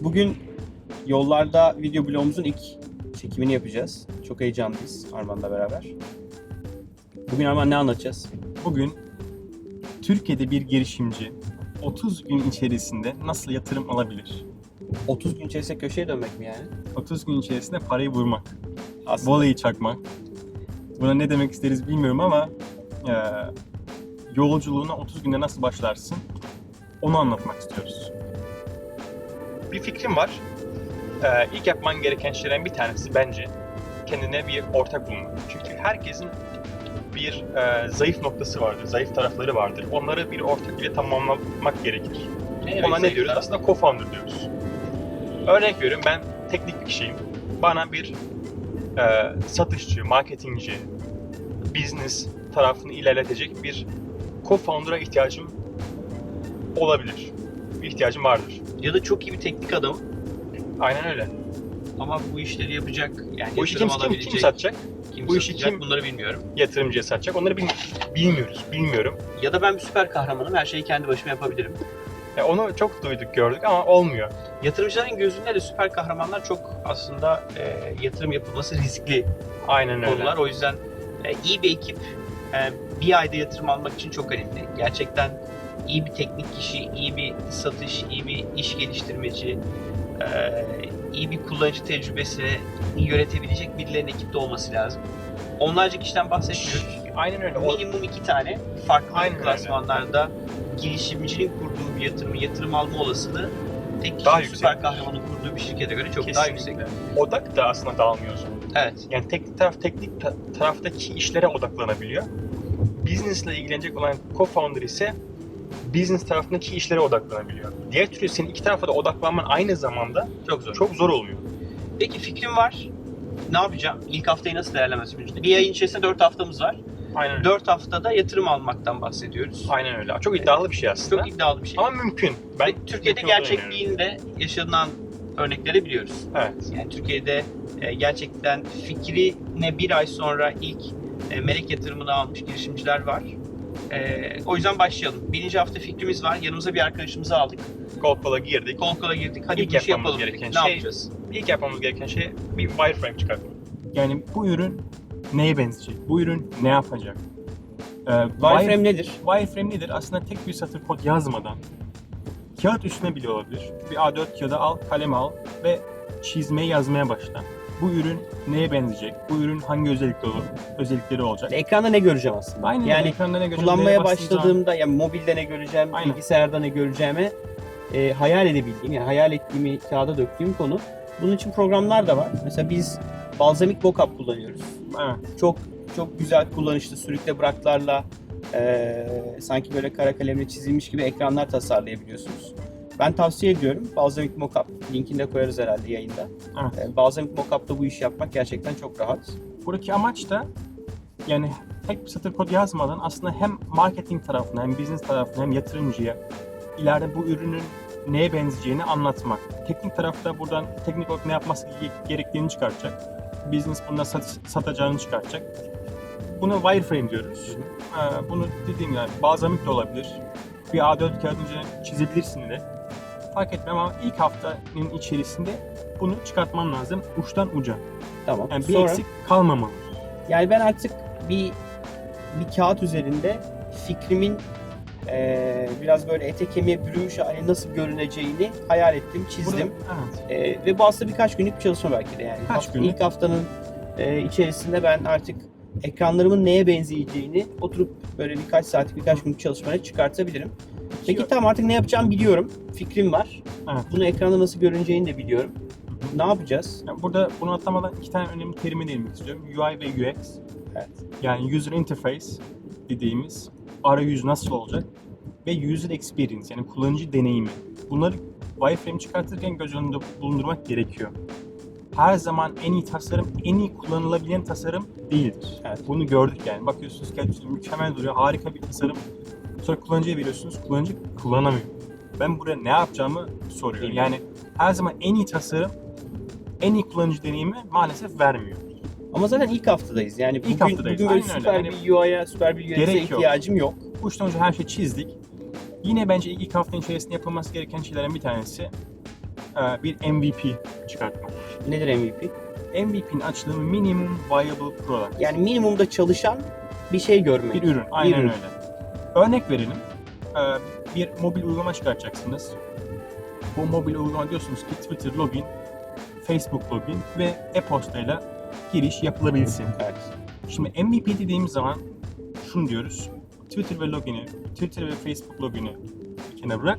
Bugün yollarda video blogumuzun ilk çekimini yapacağız. Çok heyecanlıyız Arman'la beraber. Bugün Arman ne anlatacağız? Bugün Türkiye'de bir girişimci 30 gün içerisinde nasıl yatırım alabilir? 30 gün içerisinde köşeye dönmek mi yani? 30 gün içerisinde parayı vurmak, Aslında voleyi çakmak. Buna ne demek isteriz bilmiyorum ama e, yolculuğuna 30 günde nasıl başlarsın onu anlatmak istiyoruz. Bir fikrim var. Ee, ilk yapman gereken şeylerden bir tanesi bence kendine bir ortak bulmak. Çünkü herkesin bir e, zayıf noktası vardır, zayıf tarafları vardır. Onları bir ortak ile tamamlamak gerekir. Ona ne diyoruz? Aslında co-founder diyoruz. Örnek veriyorum ben teknik bir kişiyim. Bana bir e, satışçı, marketingci, business tarafını ilerletecek bir co-founder'a ihtiyacım olabilir. Bir ihtiyacım vardır. Ya da çok iyi bir teknik adam Aynen öyle. ama bu işleri yapacak yani Bu işi yatırım kim, kim, alabilecek kim satacak? kim bu işi satacak kim- bunları bilmiyorum. Yatırımcıya satacak. Onları bil- bilmiyoruz, bilmiyorum. Ya da ben bir süper kahramanım her şeyi kendi başıma yapabilirim. E, onu çok duyduk, gördük ama olmuyor. Yatırımcıların gözünde de süper kahramanlar çok aslında e, yatırım yapılması riskli Aynen öyle. konular. O yüzden e, iyi bir ekip bir ayda yatırım almak için çok önemli. Gerçekten iyi bir teknik kişi, iyi bir satış, iyi bir iş geliştirmeci, e, iyi bir kullanıcı tecrübesini yönetebilecek birilerinin ekipte olması lazım. Onlarca kişiden bahsetmiyoruz. Aynen öyle. Minimum iki tane farklı Aynen öyle. klasmanlarda girişimcinin kurduğu bir yatırımı yatırım alma olasılığı tek kişi Daha süper yüksek. kahramanın kurduğu bir şirkete göre çok daha yüksek. kesinlikle. Odak da aslında dağılmıyor. Evet. Yani teknik taraf teknik ta- taraftaki işlere odaklanabiliyor. Business ile ilgilenecek olan co-founder ise business tarafındaki işlere odaklanabiliyor. Diğer türlü senin iki tarafa da odaklanman aynı zamanda Çok zor. çok zor oluyor. Peki fikrim var. Ne yapacağım? İlk haftayı nasıl değerlemesi Bir ayın içerisinde 4 haftamız var. Aynen öyle. 4 haftada yatırım almaktan bahsediyoruz. Aynen öyle. Çok iddialı bir şey aslında. Çok iddialı bir şey. Ama mümkün. ben Ben Türkiye'de gerçekliğinde yaşanan örnekleri biliyoruz. Evet. Yani Türkiye'de e, gerçekten fikrine bir ay sonra ilk e, melek yatırımını almış girişimciler var. E, o yüzden başlayalım. Birinci hafta fikrimiz var. Yanımıza bir arkadaşımızı aldık. Cold call'a girdik. Kol kola girdik. Hadi İlk bu işi yapmamız yapalım gereken Ne şey- yapacağız? İlk yapmamız gereken şey bir wireframe çıkartmak. Yani bu ürün neye benzeyecek? Bu ürün ne yapacak? Ee, Wireframe nedir? Wireframe nedir? Aslında tek bir satır kod yazmadan kağıt üstüne bile olabilir. Bir A4 kağıda al, kalem al ve çizmeye yazmaya başla. Bu ürün neye benzeyecek? Bu ürün hangi özellikleri olur? Özellikleri olacak. Ekranda ne göreceğim aslında? Aynen yani ekranda ne göreceğim, kullanmaya başladığımda yani mobilde ne göreceğim, Aynen. bilgisayarda ne göreceğime e, hayal edebildiğim yani hayal ettiğimi kağıda döktüğüm konu. Bunun için programlar da var. Mesela biz Balsamic Mockup kullanıyoruz. Evet. Çok çok güzel kullanışlı sürükle bıraklarla e, sanki böyle kara kalemle çizilmiş gibi ekranlar tasarlayabiliyorsunuz. Ben tavsiye ediyorum. Balsamic Mockup linkini de koyarız herhalde yayında. Evet. E, Balsamic Mockup'ta bu işi yapmak gerçekten çok rahat. Buradaki amaç da yani tek bir satır kod yazmadan aslında hem marketing tarafına hem business tarafına hem yatırımcıya ileride bu ürünün neye benzeyeceğini anlatmak. Teknik tarafta buradan teknik olarak ne yapması ge- gerektiğini çıkartacak. Business bundan sat- satacağını çıkartacak. Bunu wireframe diyoruz. Ee, bunu dediğim gibi balzamik de olabilir. Bir A4 kağıdın üzerine çizebilirsin de. Fark etmem ama ilk haftanın içerisinde bunu çıkartman lazım uçtan uca. Tamam. Yani bir Sonra, eksik kalmamalı. yani ben artık bir bir kağıt üzerinde fikrimin eee, biraz böyle ete kemiğe bürünmüş hali nasıl görüneceğini hayal ettim, çizdim. Burada- evet. Eee, ve bu aslında birkaç günlük bir çalışma belki de yani. Kaç Hafta- günlük? İlk haftanın eee, içerisinde ben artık ekranlarımın neye benzeyeceğini oturup böyle birkaç saatlik birkaç günlük çalışmaya çıkartabilirim. Peki tamam artık ne yapacağım biliyorum. Fikrim var. Evet. Bunu ekranda nasıl görüneceğini de biliyorum. Ne yapacağız? Yani burada bunu atlamadan iki tane önemli terime değinmek istiyorum. UI ve UX. Evet. Yani user interface dediğimiz arayüz nasıl olacak ve user experience yani kullanıcı deneyimi. Bunları wireframe çıkartırken göz önünde bulundurmak gerekiyor. Her zaman en iyi tasarım, en iyi kullanılabilen tasarım değildir. Evet. Bunu gördük yani. Bakıyorsunuz üstünde mükemmel duruyor, harika bir tasarım. Sonra kullanıcıya veriyorsunuz, kullanıcı kullanamıyor. Ben buraya ne yapacağımı soruyorum. Yani her zaman en iyi tasarım, en iyi kullanıcı deneyimi maalesef vermiyor. Ama zaten ilk haftadayız. Yani bugün, haftadayız, bugün böyle aynen öyle. süper Yani bir UI'ya, süper bir UX'e gerek yok. ihtiyacım yok. uçtan uca her şeyi çizdik. Yine bence ilk iki haftanın içerisinde yapılması gereken şeylerden bir tanesi e, bir MVP çıkartmak. Nedir MVP? MVP'nin açılımı Minimum Viable Product. Yani minimumda çalışan bir şey görmek. Bir ürün, aynen ürün. öyle. Örnek verelim. Ee, bir mobil uygulama çıkartacaksınız. Bu mobil uygulama diyorsunuz ki Twitter login, Facebook login ve e-postayla giriş yapılabilsin. Evet. Şimdi MVP dediğimiz zaman şunu diyoruz. Twitter ve login'i, Twitter ve Facebook login'i kenara bırak.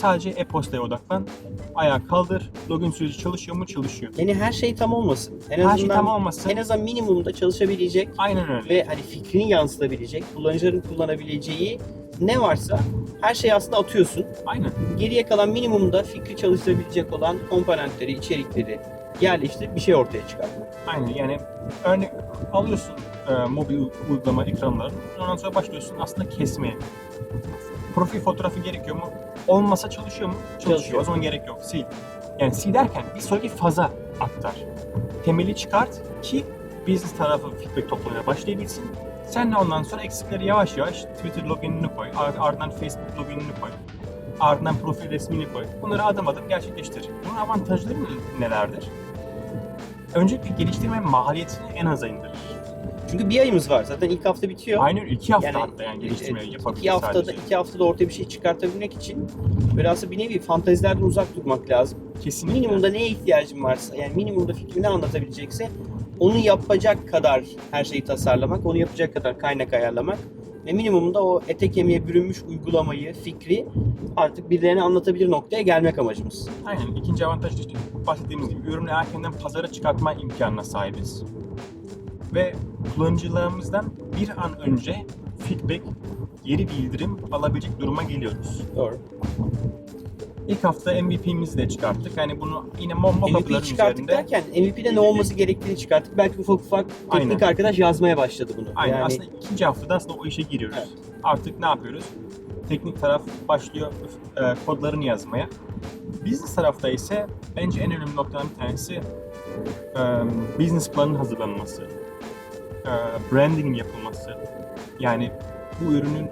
Sadece e-postaya odaklan. Ayağa kaldır. Login süreci çalışıyor mu? Çalışıyor. Yani her şey tam olmasın. En Her azından şey tam olmasın. en azından minimumda çalışabilecek Aynen öyle. ve hani fikrini yansıtabilecek, kullanıcıların kullanabileceği ne varsa her şeyi aslında atıyorsun. Aynen. Geriye kalan minimumda fikri çalıştırabilecek olan komponentleri, içerikleri yerleştirip bir şey ortaya çıkartmak. Aynen yani örnek alıyorsun e, mobil uygulama ekranlarını ondan sonra başlıyorsun aslında kesmeye. Profil fotoğrafı gerekiyor mu? Olmasa çalışıyor mu? Çalışıyor. Çalışıyor. O zaman gerek yok. Sil. Yani sil derken bir sonraki faza aktar. Temeli çıkart ki business tarafı feedback toplamaya başlayabilsin. Sen de ondan sonra eksikleri yavaş yavaş Twitter loginini koy, ar- ardından Facebook loginini koy, ardından profil resmini koy. Bunları adım adım gerçekleştir. Bunun avantajları nelerdir? Öncelikle geliştirme maliyetini en aza indirir. Çünkü bir ayımız var. Zaten ilk hafta bitiyor. Aynen iki hafta Yani, hatta yani geliştirme e, yapabilir iki haftada, sadece. iki haftada ortaya bir şey çıkartabilmek için böyle aslında bir nevi fantezilerden uzak durmak lazım. Kesinlikle. Minimumda neye ihtiyacın varsa, yani minimumda fikrini anlatabilecekse onu yapacak kadar her şeyi tasarlamak, onu yapacak kadar kaynak ayarlamak ve minimumda o ete kemiğe bürünmüş uygulamayı, fikri artık birilerine anlatabilir noktaya gelmek amacımız. Aynen. İkinci avantaj işte bahsettiğimiz gibi ürünü erkenden pazara çıkartma imkanına sahibiz. Ve kullanıcılarımızdan bir an önce feedback, geri bildirim alabilecek duruma geliyoruz. Doğru. İlk hafta MVP'mizi de çıkarttık. Yani bunu yine mock-up'ların MVP'yi çıkarttık üzerinde. derken MVP'de ne olması gerektiğini çıkarttık. Belki ufak ufak teknik Aynen. arkadaş yazmaya başladı bunu. Aynen. Yani Aslında ikinci haftada aslında o işe giriyoruz. Evet. Artık ne yapıyoruz? Teknik taraf başlıyor e, kodlarını yazmaya. Business tarafta ise bence en önemli noktadan bir tanesi e, business planın hazırlanması, e, brandingin yapılması. Yani bu ürünün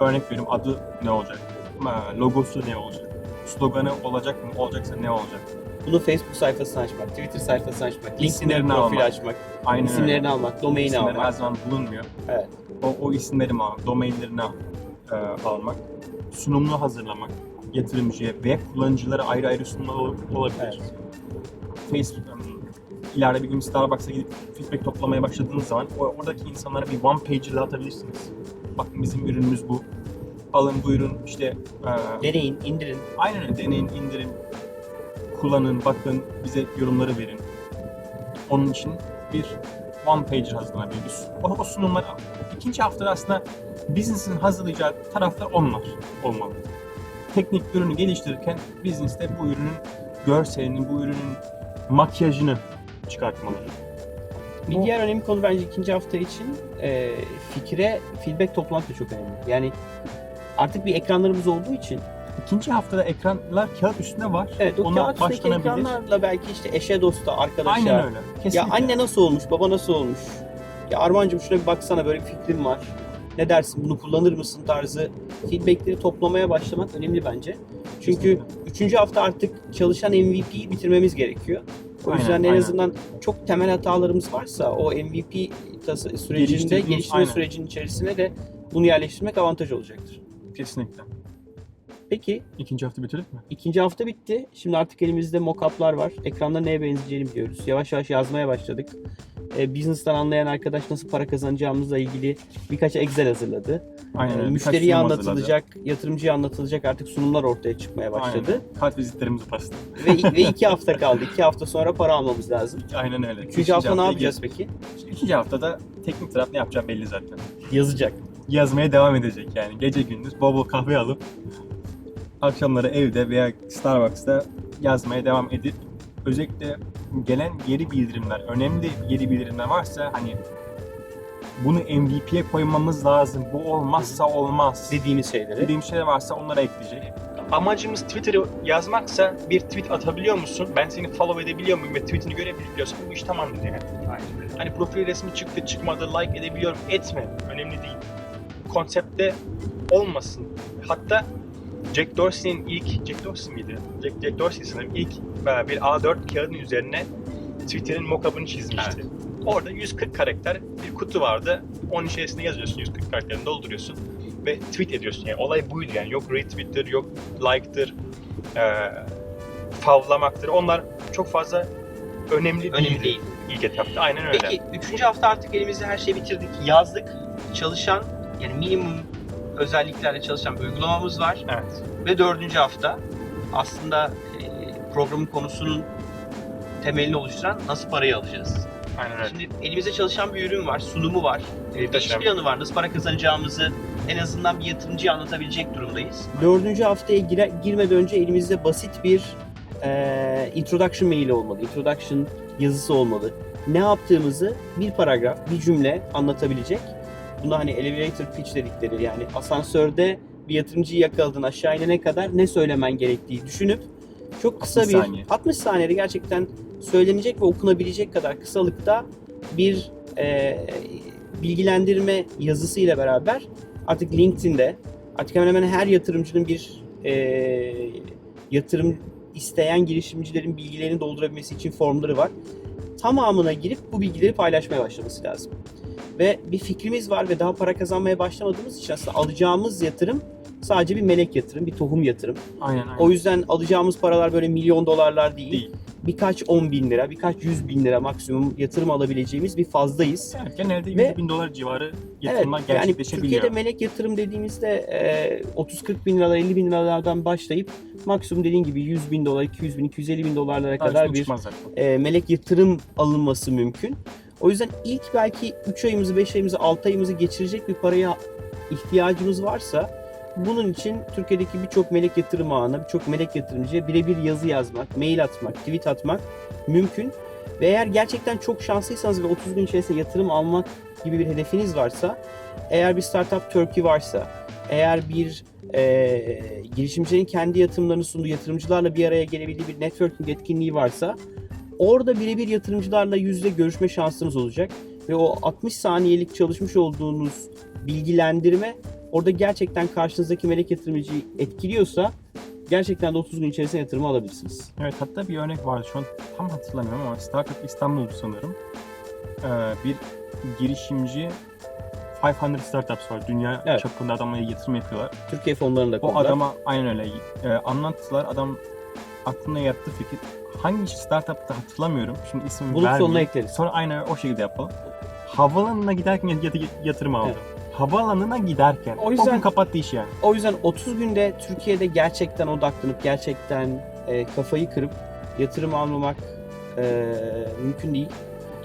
örnek veriyorum adı ne olacak, e, logosu ne olacak, sloganı olacak mı, olacaksa ne olacak? bunu Facebook sayfasını açmak, Twitter sayfasını açmak, İsimlerini profil almak. açmak, Aynen öyle. isimlerini almak, domaini İsimleri her almak. zaman bulunmuyor. Evet. O, o isimleri mi almak, domainlerini al- e, almak, sunumunu hazırlamak, yatırımcıya ve kullanıcılara ayrı ayrı sunumlar ol- olabilir. Evet. Facebook, um, ileride bir gün Starbucks'a gidip feedback toplamaya başladığınız zaman oradaki insanlara bir one pager atabilirsiniz. Bakın bizim ürünümüz bu. Alın bu ürün işte e, Deneyin, indirin. aynen öyle deneyin, indirin, kullanın, bakın, bize yorumları verin. Onun için bir one pager hazırlanabilir. O, o sunumlar ikinci haftada aslında business'ın hazırlayacağı taraflar onlar olmalı. Teknik ürünü geliştirirken business de bu ürünün görselini, bu ürünün makyajını çıkartmalı. Bir Bu- diğer önemli konu bence ikinci hafta için e, fikre feedback toplamak da çok önemli. Yani artık bir ekranlarımız olduğu için İkinci haftada ekranlar kağıt üstünde var. evet o Ona kağıt başlanabilir. ekranlarla belki işte eşe dosta arkadaşa Aynen öyle. Kesinlikle. ya anne nasıl olmuş baba nasıl olmuş ya Armancığım şuna bir baksana böyle bir fikrim var ne dersin bunu kullanır mısın tarzı feedbackleri toplamaya başlamak önemli bence. Çünkü Kesinlikle. üçüncü hafta artık çalışan MVP'yi bitirmemiz gerekiyor. O Aynen, yüzden en aynen. azından çok temel hatalarımız varsa o MVP sürecinde, geliştirme aynen. sürecinin içerisine de bunu yerleştirmek avantaj olacaktır. Kesinlikle. Peki İkinci hafta bitirdik mi? ikinci hafta bitti. Şimdi artık elimizde mock-up'lar var. Ekranda neye benzeyeceğini biliyoruz. Yavaş yavaş yazmaya başladık. E, business'tan anlayan arkadaş nasıl para kazanacağımızla ilgili birkaç Excel hazırladı. Aynen E, öyle. Birkaç müşteriye sunum hazırladı. anlatılacak, yatırımcıya anlatılacak artık sunumlar ortaya çıkmaya başladı. Aynen. Kart vizitlerimizi bastı. ve, ve iki hafta kaldı. İki hafta sonra para almamız lazım. Aynen öyle. Üçüncü hafta ne haftaya yapacağız peki? gir- İkinci haftada teknik taraf ne yapacağı belli zaten. Yazacak. Yazmaya devam edecek yani. Gece gündüz bol bol kahve alıp akşamları evde veya Starbucks'ta yazmaya devam edip özellikle gelen geri bildirimler, önemli geri bildirimler varsa hani bunu MVP'ye koymamız lazım. Bu olmazsa olmaz. Dediğimiz şeyleri. Dediğim şeyler varsa onlara ekleyecek. Amacımız Twitter'ı yazmaksa bir tweet atabiliyor musun? Ben seni follow edebiliyor muyum ve tweetini görebiliyorsam bu iş tamamdır yani. Hani profil resmi çıktı çıkmadı like edebiliyorum etme. Önemli değil. konsepte olmasın. Hatta Jack Dorsey'nin ilk, Jack Dorsey miydi? Jack, Jack Dorsey sanırım ilk e, bir A4 kağıdın üzerine Twitter'in mockup'ını çizmişti. Orada 140 karakter bir kutu vardı. Onun içerisine yazıyorsun 140 karakterini dolduruyorsun ve tweet ediyorsun. Yani olay buydu yani. Yok retweet'tir, yok like'tır, e, favlamaktır. Onlar çok fazla önemli, Önemli değildi değil. ilk etapta. Aynen öyle. Peki üçüncü hafta artık elimizde her şeyi bitirdik. Yazdık. Çalışan yani minimum özelliklerle çalışan bir uygulamamız var. Evet. Ve dördüncü hafta aslında e, programın konusunun temelini oluşturan nasıl parayı alacağız? Aynen öyle. Şimdi elimizde çalışan bir ürün var, sunumu var, e, bir iş Muhteşem. planı var, nasıl para kazanacağımızı en azından bir yatırımcıya anlatabilecek durumdayız. Dördüncü haftaya gire, girmeden önce elimizde basit bir e, introduction maili olmalı. Introduction yazısı olmalı. Ne yaptığımızı bir paragraf, bir cümle anlatabilecek. Buna hani elevator pitch dedikleri yani asansörde bir yatırımcıyı yakaladın aşağı inene kadar ne söylemen gerektiği düşünüp çok kısa 60 bir saniye. 60 saniyede gerçekten söylenecek ve okunabilecek kadar kısalıkta bir e, bilgilendirme yazısıyla beraber artık LinkedIn'de artık hemen hemen her yatırımcının bir e, yatırım isteyen girişimcilerin bilgilerini doldurabilmesi için formları var. Tamamına girip bu bilgileri paylaşmaya başlaması lazım. Ve bir fikrimiz var ve daha para kazanmaya başlamadığımız için aslında alacağımız yatırım sadece bir melek yatırım, bir tohum yatırım. Aynen aynen. O yüzden alacağımız paralar böyle milyon dolarlar değil. Değil. Birkaç on bin lira, birkaç yüz bin lira maksimum yatırım alabileceğimiz bir fazdayız. Yani genelde 100 Ve- bin dolar civarı Evet, yatırımlar yani gerçekleşebiliyor. Türkiye'de melek yatırım dediğimizde e, 30-40 bin liralar, 50 bin liralardan başlayıp maksimum dediğin gibi 100 bin dolar, 200 bin, 250 bin dolarlara Daha kadar bir e, melek yatırım alınması mümkün. O yüzden ilk belki 3 ayımızı, 5 ayımızı, 6 ayımızı geçirecek bir paraya ihtiyacımız varsa bunun için Türkiye'deki birçok melek yatırım ağına, birçok melek yatırımcıya birebir yazı yazmak, mail atmak, tweet atmak mümkün. Ve eğer gerçekten çok şanslıysanız ve 30 gün içerisinde yatırım almak gibi bir hedefiniz varsa, eğer bir Startup Turkey varsa, eğer bir e, girişimcilerin kendi yatırımlarını sunduğu yatırımcılarla bir araya gelebildiği bir networking etkinliği varsa, orada birebir yatırımcılarla yüzde görüşme şansınız olacak. Ve o 60 saniyelik çalışmış olduğunuz bilgilendirme orada gerçekten karşınızdaki melek yatırımcıyı etkiliyorsa gerçekten de 30 gün içerisinde yatırımı alabilirsiniz. Evet hatta bir örnek vardı şu an tam hatırlamıyorum ama Startup İstanbul'du sanırım. Ee, bir girişimci 500 Startups var. Dünya Evet. çapında adamlara yatırım yapıyorlar. Türkiye fonlarında O konular. adama aynen öyle e, anlattılar. Adam aklına yattı fikir. Hangi startupta hatırlamıyorum. Şimdi ismini Bulup sonuna vermeyeyim. ekleriz. Sonra aynen o şekilde yapalım. Havaalanına giderken yat- yat- yatırım aldı. Havaalanına giderken. O O, yüzden- gün kapattı işi yani. O yüzden 30 günde Türkiye'de gerçekten odaklanıp gerçekten e, kafayı kırıp yatırım almamak e, mümkün değil.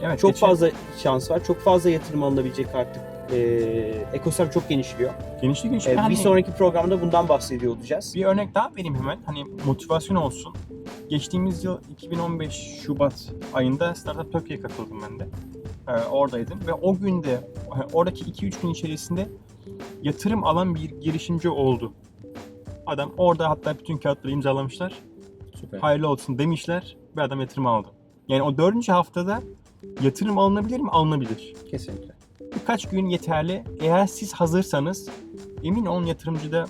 Evet, Çok geçen- fazla şans var. Çok fazla yatırım alınabilecek artık. E, ekosistem çok genişliyor. genişli genişli. E, hani bir sonraki programda bundan bahsediyor olacağız. bir örnek daha vereyim hemen. Hani motivasyon olsun. Geçtiğimiz yıl 2015 Şubat ayında Startup Turkey'ye katıldım ben de. Ee, oradaydım ve o günde oradaki 2-3 gün içerisinde yatırım alan bir girişimci oldu. Adam orada hatta bütün kağıtları imzalamışlar. Süper. Hayırlı olsun demişler ve adam yatırım aldı. Yani o dördüncü haftada yatırım alınabilir mi? Alınabilir. Kesinlikle. Birkaç gün yeterli. Eğer siz hazırsanız emin olun yatırımcı da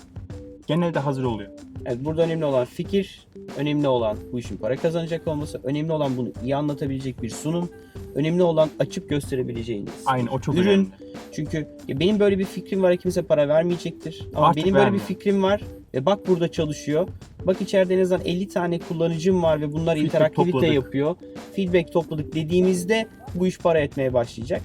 genelde hazır oluyor. Evet, burada önemli olan fikir, önemli olan bu işin para kazanacak olması, önemli olan bunu iyi anlatabilecek bir sunum, önemli olan açıp gösterebileceğiniz Aynen o çok ürün. önemli. Çünkü ya benim böyle bir fikrim var kimse para vermeyecektir. Ama Artık benim böyle vermiyor. bir fikrim var ve bak burada çalışıyor. Bak içeride en azından 50 tane kullanıcım var ve bunlar Feedback interaktivite topladık. yapıyor. Feedback topladık dediğimizde bu iş para etmeye başlayacak.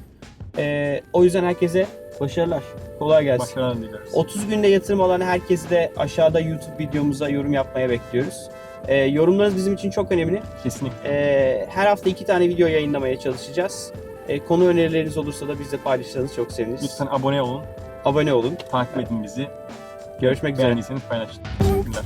Ee, o yüzden herkese başarılar. Kolay gelsin. Başarılar dileriz. 30 günde yatırım alan herkesi de aşağıda YouTube videomuza yorum yapmaya bekliyoruz. Ee, yorumlarınız bizim için çok önemli. Kesinlikle. Ee, her hafta iki tane video yayınlamaya çalışacağız. Ee, konu önerileriniz olursa da bizle paylaşırsanız çok seviniriz. Lütfen abone olun, Abone olun. takip edin bizi. Görüşmek üzere. Beğendiyseniz paylaşın. Teşekkürler.